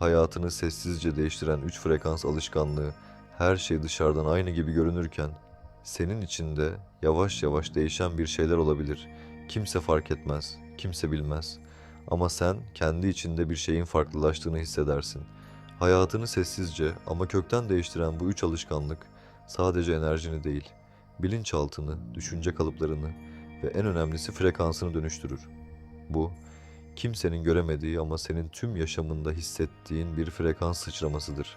Hayatını sessizce değiştiren üç frekans alışkanlığı her şey dışarıdan aynı gibi görünürken senin içinde yavaş yavaş değişen bir şeyler olabilir. Kimse fark etmez, kimse bilmez. Ama sen kendi içinde bir şeyin farklılaştığını hissedersin. Hayatını sessizce ama kökten değiştiren bu üç alışkanlık sadece enerjini değil, bilinçaltını, düşünce kalıplarını ve en önemlisi frekansını dönüştürür. Bu, kimsenin göremediği ama senin tüm yaşamında hissettiğin bir frekans sıçramasıdır.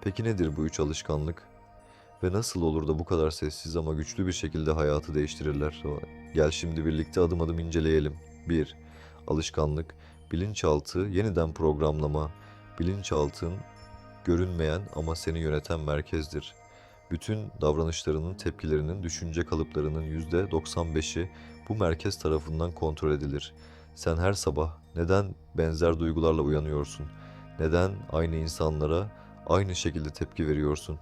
Peki nedir bu üç alışkanlık? Ve nasıl olur da bu kadar sessiz ama güçlü bir şekilde hayatı değiştirirler? Gel şimdi birlikte adım adım inceleyelim. 1. Alışkanlık, bilinçaltı, yeniden programlama. Bilinçaltın görünmeyen ama seni yöneten merkezdir. Bütün davranışlarının, tepkilerinin, düşünce kalıplarının %95'i bu merkez tarafından kontrol edilir. Sen her sabah neden benzer duygularla uyanıyorsun? Neden aynı insanlara aynı şekilde tepki veriyorsun?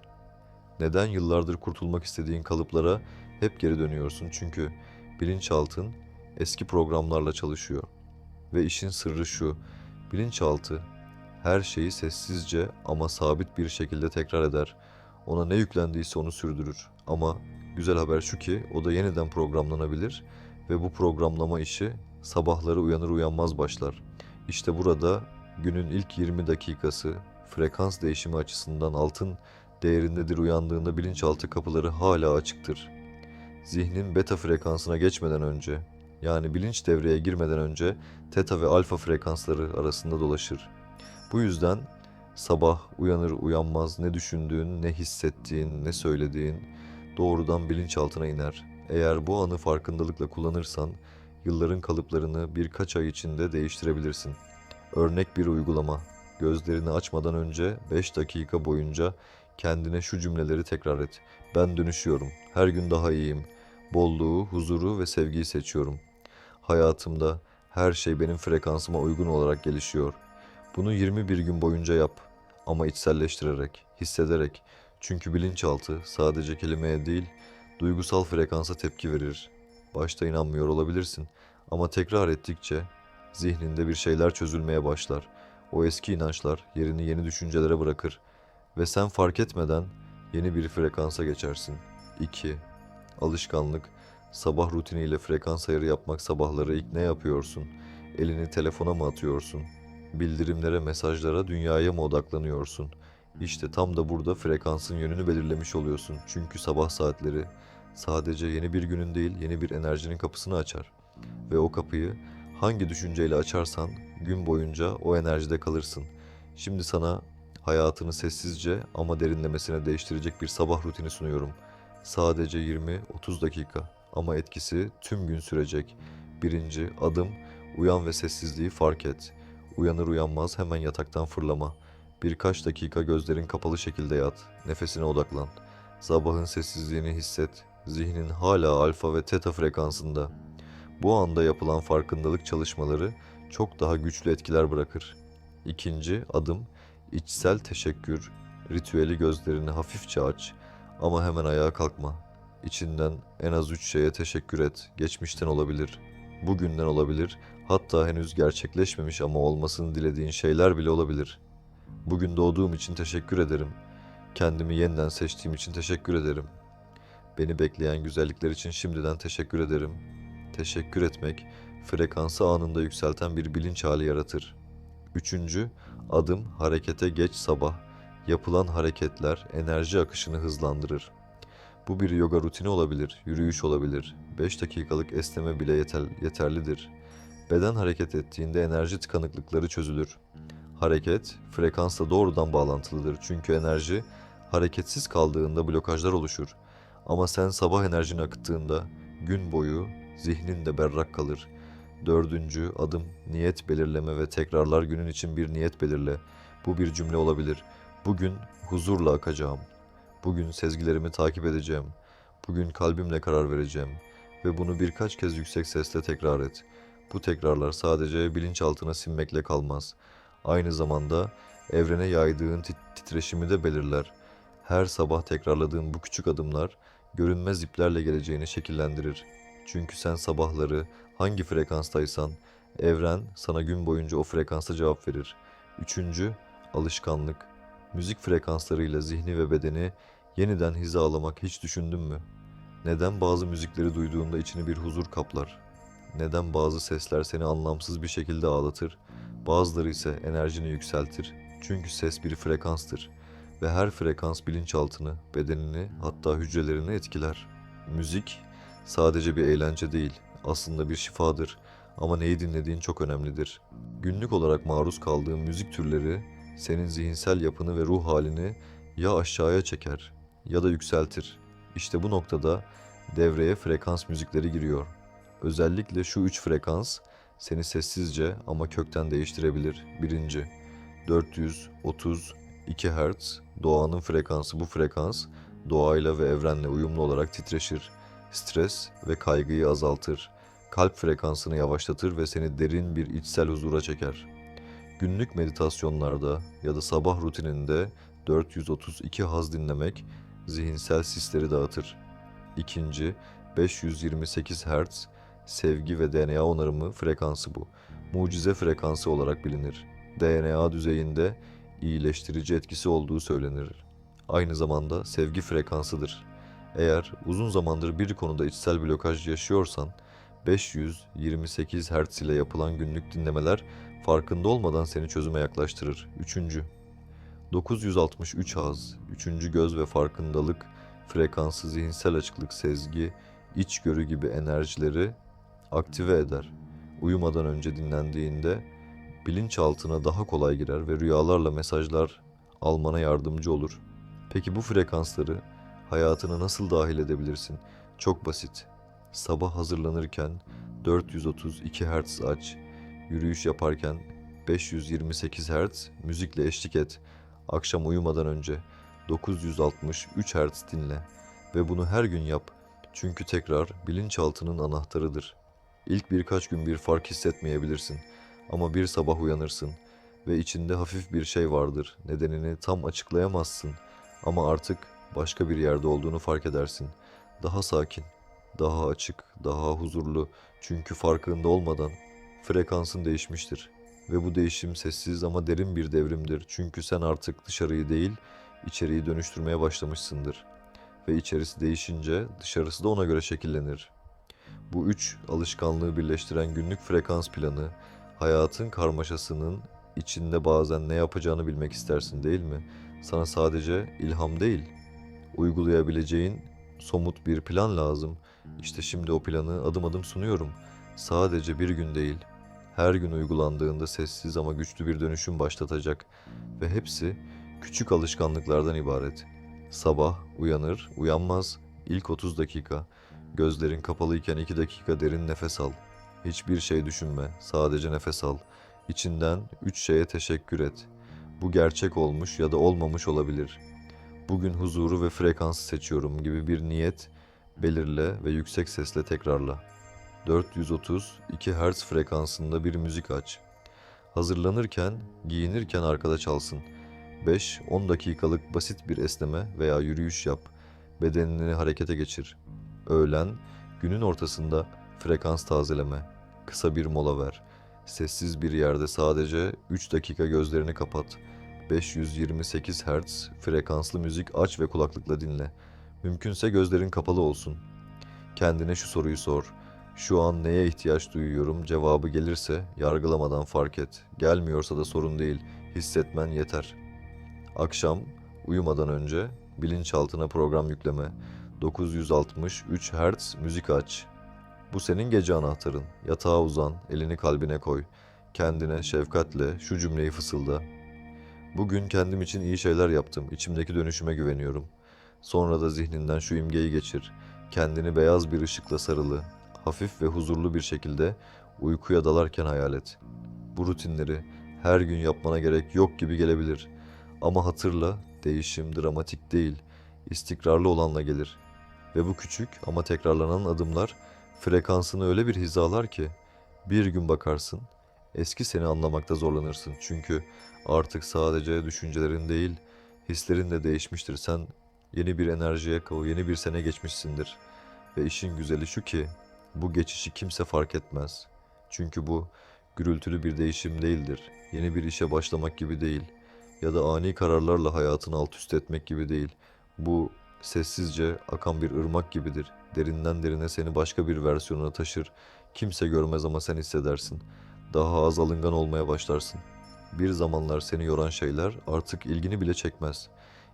Neden yıllardır kurtulmak istediğin kalıplara hep geri dönüyorsun? Çünkü bilinçaltın eski programlarla çalışıyor. Ve işin sırrı şu. Bilinçaltı her şeyi sessizce ama sabit bir şekilde tekrar eder. Ona ne yüklendiyse onu sürdürür. Ama güzel haber şu ki o da yeniden programlanabilir ve bu programlama işi sabahları uyanır uyanmaz başlar. İşte burada günün ilk 20 dakikası frekans değişimi açısından altın değerindedir uyandığında bilinçaltı kapıları hala açıktır. Zihnin beta frekansına geçmeden önce yani bilinç devreye girmeden önce teta ve alfa frekansları arasında dolaşır. Bu yüzden sabah uyanır uyanmaz ne düşündüğün, ne hissettiğin, ne söylediğin doğrudan bilinçaltına iner. Eğer bu anı farkındalıkla kullanırsan yılların kalıplarını birkaç ay içinde değiştirebilirsin. Örnek bir uygulama. Gözlerini açmadan önce 5 dakika boyunca kendine şu cümleleri tekrar et. Ben dönüşüyorum. Her gün daha iyiyim. Bolluğu, huzuru ve sevgiyi seçiyorum. Hayatımda her şey benim frekansıma uygun olarak gelişiyor. Bunu 21 gün boyunca yap ama içselleştirerek, hissederek. Çünkü bilinçaltı sadece kelimeye değil, duygusal frekansa tepki verir. Başta inanmıyor olabilirsin ama tekrar ettikçe zihninde bir şeyler çözülmeye başlar. O eski inançlar yerini yeni düşüncelere bırakır ve sen fark etmeden yeni bir frekansa geçersin. 2. Alışkanlık. Sabah rutiniyle frekans ayarı yapmak sabahları ilk ne yapıyorsun? Elini telefona mı atıyorsun? Bildirimlere, mesajlara, dünyaya mı odaklanıyorsun? İşte tam da burada frekansın yönünü belirlemiş oluyorsun. Çünkü sabah saatleri sadece yeni bir günün değil, yeni bir enerjinin kapısını açar. Ve o kapıyı hangi düşünceyle açarsan gün boyunca o enerjide kalırsın. Şimdi sana hayatını sessizce ama derinlemesine değiştirecek bir sabah rutini sunuyorum. Sadece 20-30 dakika ama etkisi tüm gün sürecek. Birinci adım uyan ve sessizliği fark et. Uyanır uyanmaz hemen yataktan fırlama. Birkaç dakika gözlerin kapalı şekilde yat. Nefesine odaklan. Sabahın sessizliğini hisset. Zihnin hala alfa ve teta frekansında. Bu anda yapılan farkındalık çalışmaları çok daha güçlü etkiler bırakır. İkinci adım içsel teşekkür. Ritüeli gözlerini hafifçe aç ama hemen ayağa kalkma. İçinden en az üç şeye teşekkür et. Geçmişten olabilir, bugünden olabilir, hatta henüz gerçekleşmemiş ama olmasını dilediğin şeyler bile olabilir. Bugün doğduğum için teşekkür ederim. Kendimi yeniden seçtiğim için teşekkür ederim. Beni bekleyen güzellikler için şimdiden teşekkür ederim. Teşekkür etmek, frekansı anında yükselten bir bilinç hali yaratır. Üçüncü, adım harekete geç sabah. Yapılan hareketler enerji akışını hızlandırır. Bu bir yoga rutini olabilir, yürüyüş olabilir, 5 dakikalık esneme bile yeter, yeterlidir. Beden hareket ettiğinde enerji tıkanıklıkları çözülür. Hareket, frekansla doğrudan bağlantılıdır çünkü enerji hareketsiz kaldığında blokajlar oluşur. Ama sen sabah enerjini akıttığında gün boyu zihnin de berrak kalır. Dördüncü adım niyet belirleme ve tekrarlar günün için bir niyet belirle. Bu bir cümle olabilir. Bugün huzurla akacağım. Bugün sezgilerimi takip edeceğim. Bugün kalbimle karar vereceğim. Ve bunu birkaç kez yüksek sesle tekrar et. Bu tekrarlar sadece bilinçaltına sinmekle kalmaz. Aynı zamanda evrene yaydığın tit- titreşimi de belirler. Her sabah tekrarladığın bu küçük adımlar görünmez iplerle geleceğini şekillendirir. Çünkü sen sabahları hangi frekanstaysan evren sana gün boyunca o frekansta cevap verir. Üçüncü, alışkanlık, müzik frekanslarıyla zihni ve bedeni yeniden hizalamak hiç düşündün mü? Neden bazı müzikleri duyduğunda içini bir huzur kaplar? Neden bazı sesler seni anlamsız bir şekilde ağlatır, bazıları ise enerjini yükseltir? Çünkü ses bir frekanstır ve her frekans bilinçaltını, bedenini hatta hücrelerini etkiler. Müzik sadece bir eğlence değil, aslında bir şifadır ama neyi dinlediğin çok önemlidir. Günlük olarak maruz kaldığın müzik türleri senin zihinsel yapını ve ruh halini ya aşağıya çeker ya da yükseltir. İşte bu noktada devreye frekans müzikleri giriyor. Özellikle şu üç frekans seni sessizce ama kökten değiştirebilir. Birinci, 432 Hz doğanın frekansı bu frekans doğayla ve evrenle uyumlu olarak titreşir. Stres ve kaygıyı azaltır. Kalp frekansını yavaşlatır ve seni derin bir içsel huzura çeker. Günlük meditasyonlarda ya da sabah rutininde 432 haz dinlemek zihinsel sisleri dağıtır. İkinci, 528 Hz sevgi ve DNA onarımı frekansı bu. Mucize frekansı olarak bilinir. DNA düzeyinde iyileştirici etkisi olduğu söylenir. Aynı zamanda sevgi frekansıdır. Eğer uzun zamandır bir konuda içsel blokaj yaşıyorsan, 528 Hz ile yapılan günlük dinlemeler farkında olmadan seni çözüme yaklaştırır. Üçüncü, 963 haz, üçüncü göz ve farkındalık, frekansı zihinsel açıklık, sezgi, içgörü gibi enerjileri aktive eder. Uyumadan önce dinlendiğinde bilinçaltına daha kolay girer ve rüyalarla mesajlar almana yardımcı olur. Peki bu frekansları hayatına nasıl dahil edebilirsin? Çok basit. Sabah hazırlanırken 432 Hz aç, yürüyüş yaparken 528 Hz müzikle eşlik et. Akşam uyumadan önce 963 Hz dinle ve bunu her gün yap. Çünkü tekrar bilinçaltının anahtarıdır. İlk birkaç gün bir fark hissetmeyebilirsin ama bir sabah uyanırsın ve içinde hafif bir şey vardır. Nedenini tam açıklayamazsın ama artık başka bir yerde olduğunu fark edersin. Daha sakin, daha açık, daha huzurlu. Çünkü farkında olmadan frekansın değişmiştir. Ve bu değişim sessiz ama derin bir devrimdir. Çünkü sen artık dışarıyı değil, içeriği dönüştürmeye başlamışsındır. Ve içerisi değişince dışarısı da ona göre şekillenir. Bu üç alışkanlığı birleştiren günlük frekans planı, hayatın karmaşasının içinde bazen ne yapacağını bilmek istersin değil mi? Sana sadece ilham değil, uygulayabileceğin somut bir plan lazım. İşte şimdi o planı adım adım sunuyorum. Sadece bir gün değil, her gün uygulandığında sessiz ama güçlü bir dönüşüm başlatacak ve hepsi küçük alışkanlıklardan ibaret. Sabah uyanır, uyanmaz ilk 30 dakika. Gözlerin kapalıyken 2 dakika derin nefes al. Hiçbir şey düşünme, sadece nefes al. İçinden 3 şeye teşekkür et. Bu gerçek olmuş ya da olmamış olabilir. Bugün huzuru ve frekansı seçiyorum gibi bir niyet belirle ve yüksek sesle tekrarla. 432 Hz frekansında bir müzik aç. Hazırlanırken, giyinirken arkada çalsın. 5-10 dakikalık basit bir esneme veya yürüyüş yap. Bedenini harekete geçir. Öğlen, günün ortasında frekans tazeleme. Kısa bir mola ver. Sessiz bir yerde sadece 3 dakika gözlerini kapat. 528 Hz frekanslı müzik aç ve kulaklıkla dinle. Mümkünse gözlerin kapalı olsun. Kendine şu soruyu sor. Şu an neye ihtiyaç duyuyorum cevabı gelirse yargılamadan fark et. Gelmiyorsa da sorun değil. Hissetmen yeter. Akşam uyumadan önce bilinçaltına program yükleme. 963 Hz müzik aç. Bu senin gece anahtarın. Yatağa uzan, elini kalbine koy. Kendine şefkatle şu cümleyi fısılda. Bugün kendim için iyi şeyler yaptım. İçimdeki dönüşüme güveniyorum. Sonra da zihninden şu imgeyi geçir. Kendini beyaz bir ışıkla sarılı, hafif ve huzurlu bir şekilde uykuya dalarken hayal et. Bu rutinleri her gün yapmana gerek yok gibi gelebilir. Ama hatırla, değişim dramatik değil, istikrarlı olanla gelir. Ve bu küçük ama tekrarlanan adımlar frekansını öyle bir hizalar ki bir gün bakarsın eski seni anlamakta zorlanırsın. Çünkü artık sadece düşüncelerin değil, hislerin de değişmiştir. Sen yeni bir enerjiye, yeni bir sene geçmişsindir. Ve işin güzeli şu ki bu geçişi kimse fark etmez. Çünkü bu gürültülü bir değişim değildir. Yeni bir işe başlamak gibi değil. ya da ani kararlarla hayatını alt üst etmek gibi değil. Bu sessizce akan bir ırmak gibidir. Derinden derine seni başka bir versiyonuna taşır. Kimse görmez ama sen hissedersin. Daha az alıngan olmaya başlarsın. Bir zamanlar seni yoran şeyler artık ilgini bile çekmez.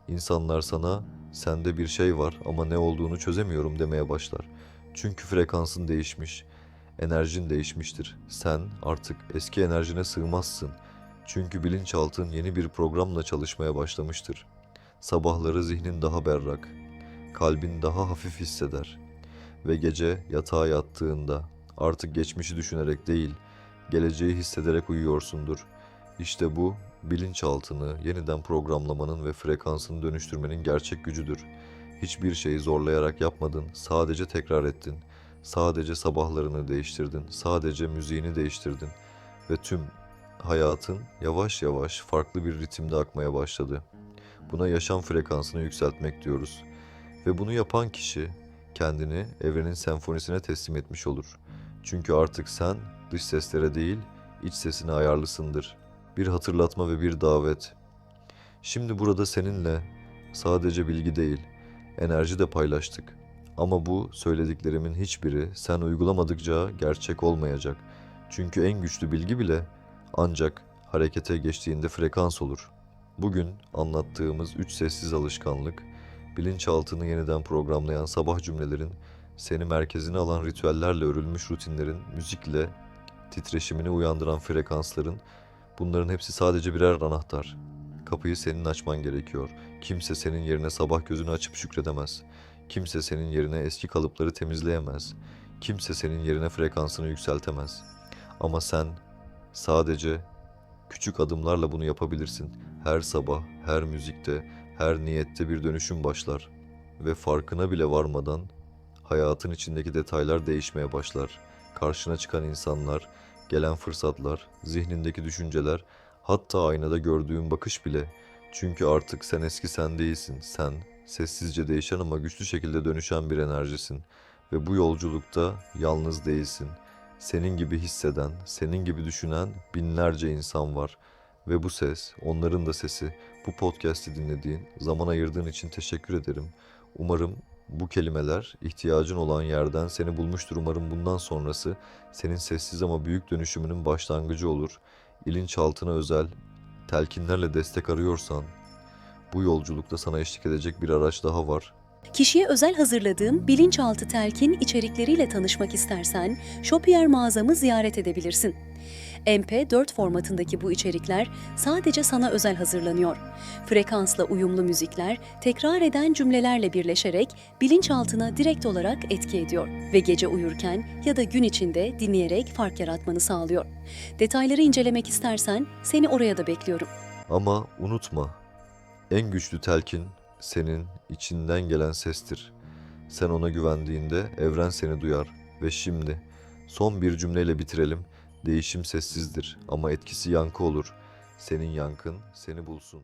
İnsanlar sana sende bir şey var ama ne olduğunu çözemiyorum demeye başlar. Çünkü frekansın değişmiş, enerjin değişmiştir. Sen artık eski enerjine sığmazsın. Çünkü bilinçaltın yeni bir programla çalışmaya başlamıştır. Sabahları zihnin daha berrak, kalbin daha hafif hisseder ve gece yatağa yattığında artık geçmişi düşünerek değil, geleceği hissederek uyuyorsundur. İşte bu bilinçaltını yeniden programlamanın ve frekansını dönüştürmenin gerçek gücüdür. Hiçbir şeyi zorlayarak yapmadın, sadece tekrar ettin. Sadece sabahlarını değiştirdin, sadece müziğini değiştirdin ve tüm hayatın yavaş yavaş farklı bir ritimde akmaya başladı. Buna yaşam frekansını yükseltmek diyoruz. Ve bunu yapan kişi kendini evrenin senfonisine teslim etmiş olur. Çünkü artık sen dış seslere değil, iç sesine ayarlısındır. Bir hatırlatma ve bir davet. Şimdi burada seninle sadece bilgi değil, enerji de paylaştık. Ama bu söylediklerimin hiçbiri sen uygulamadıkça gerçek olmayacak. Çünkü en güçlü bilgi bile ancak harekete geçtiğinde frekans olur. Bugün anlattığımız üç sessiz alışkanlık, bilinçaltını yeniden programlayan sabah cümlelerin, seni merkezine alan ritüellerle örülmüş rutinlerin, müzikle titreşimini uyandıran frekansların, bunların hepsi sadece birer anahtar. Kapıyı senin açman gerekiyor. Kimse senin yerine sabah gözünü açıp şükredemez. Kimse senin yerine eski kalıpları temizleyemez. Kimse senin yerine frekansını yükseltemez. Ama sen sadece küçük adımlarla bunu yapabilirsin. Her sabah, her müzikte, her niyette bir dönüşüm başlar ve farkına bile varmadan hayatın içindeki detaylar değişmeye başlar. Karşına çıkan insanlar, gelen fırsatlar, zihnindeki düşünceler, hatta aynada gördüğün bakış bile. Çünkü artık sen eski sen değilsin. Sen sessizce değişen ama güçlü şekilde dönüşen bir enerjisin ve bu yolculukta yalnız değilsin. Senin gibi hisseden, senin gibi düşünen binlerce insan var ve bu ses, onların da sesi. Bu podcast'i dinlediğin, zaman ayırdığın için teşekkür ederim. Umarım bu kelimeler ihtiyacın olan yerden seni bulmuştur. Umarım bundan sonrası senin sessiz ama büyük dönüşümünün başlangıcı olur. İlinçaltına özel telkinlerle destek arıyorsan bu yolculukta sana eşlik edecek bir araç daha var. Kişiye özel hazırladığım bilinçaltı telkin içerikleriyle tanışmak istersen Shopier mağazamı ziyaret edebilirsin. MP4 formatındaki bu içerikler sadece sana özel hazırlanıyor. Frekansla uyumlu müzikler tekrar eden cümlelerle birleşerek bilinçaltına direkt olarak etki ediyor ve gece uyurken ya da gün içinde dinleyerek fark yaratmanı sağlıyor. Detayları incelemek istersen seni oraya da bekliyorum. Ama unutma, en güçlü telkin senin içinden gelen sestir. Sen ona güvendiğinde evren seni duyar ve şimdi son bir cümleyle bitirelim. Değişim sessizdir ama etkisi yankı olur. Senin yankın seni bulsun.